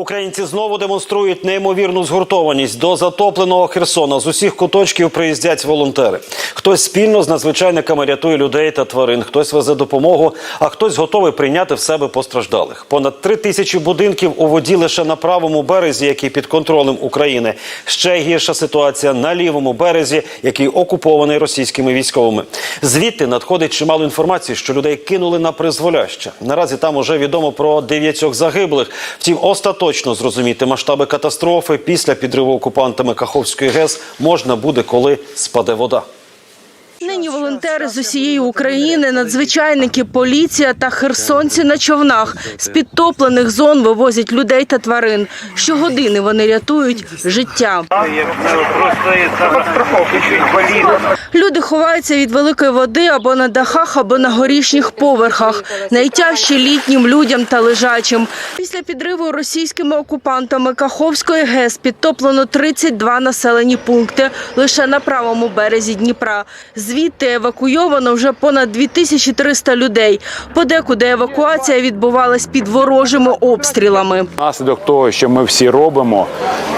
Українці знову демонструють неймовірну згуртованість до затопленого Херсона. З усіх куточків приїздять волонтери. Хтось спільно з надзвичайниками рятує людей та тварин, хтось везе допомогу, а хтось готовий прийняти в себе постраждалих. Понад три тисячі будинків у воді лише на правому березі, який під контролем України. Ще гірша ситуація на лівому березі, який окупований російськими військовими. Звідти надходить чимало інформації, що людей кинули на призволяще. Наразі там уже відомо про дев'ятьох загиблих. Втім, остаточно зрозуміти масштаби катастрофи після підриву окупантами Каховської ГЕС можна буде, коли спаде вода. Нині волонтери з усієї України, надзвичайники, поліція та херсонці на човнах з підтоплених зон вивозять людей та тварин. Щогодини вони рятують життя. Люди ховаються від великої води або на дахах, або на горішніх поверхах. Найтяжче літнім людям та лежачим. Після підриву російськими окупантами Каховської ГЕС підтоплено 32 населені пункти лише на правому березі Дніпра. Звідти евакуйовано вже понад 2300 людей. Подекуди евакуація відбувалась під ворожими обстрілами. Наслідок того, що ми всі робимо,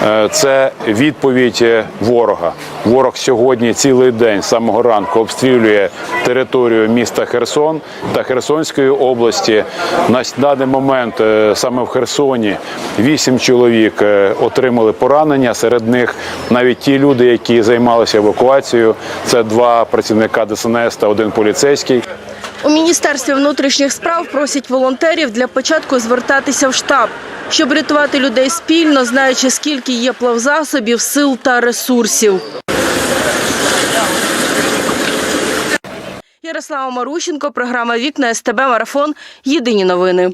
е, це відповідь е, ворога. Ворог сьогодні цілий день з самого ранку обстрілює територію міста Херсон та Херсонської області. На даний момент е, саме в Херсоні вісім чоловік отримали поранення. Серед них навіть ті люди, які займалися евакуацією. Це два працівника ДСНС та один поліцейський. У міністерстві внутрішніх справ просять волонтерів для початку звертатися в штаб, щоб рятувати людей спільно, знаючи скільки є плавзасобів, сил та ресурсів. Ярослава Марущенко, програма Вікна СТБ Марафон. Єдині новини.